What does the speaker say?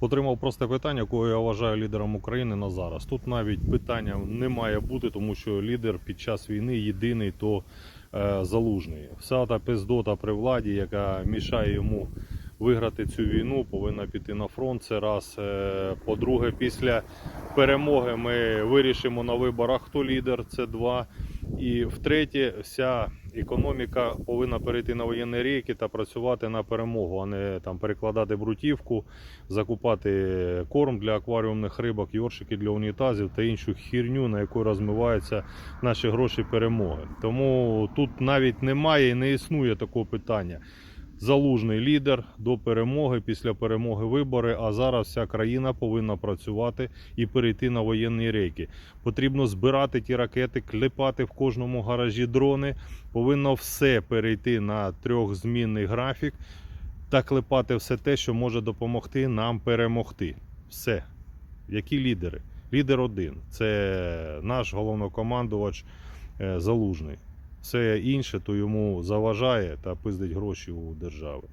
Отримав просте питання, кого я вважаю лідером України на зараз. Тут навіть питання не має бути, тому що лідер під час війни єдиний то е, залужний. Вся та пиздота при владі, яка мішає йому виграти цю війну, повинна піти на фронт. Це раз. Е, По-друге, після перемоги ми вирішимо на виборах, хто лідер. Це два. І втретє, вся економіка повинна перейти на воєнні рейки та працювати на перемогу, а не там перекладати брутівку, закупати корм для акваріумних рибок, йоршики для унітазів та іншу хірню, на яку розмиваються наші гроші перемоги. Тому тут навіть немає і не існує такого питання. Залужний лідер до перемоги, після перемоги вибори. А зараз вся країна повинна працювати і перейти на воєнні рейки. Потрібно збирати ті ракети, клепати в кожному гаражі дрони. Повинно все перейти на трьохзмінний графік та клепати все те, що може допомогти нам перемогти. Все. Які лідери? Лідер один це наш головнокомандувач е, Залужний. Все інше то йому заважає та пиздить гроші у держави.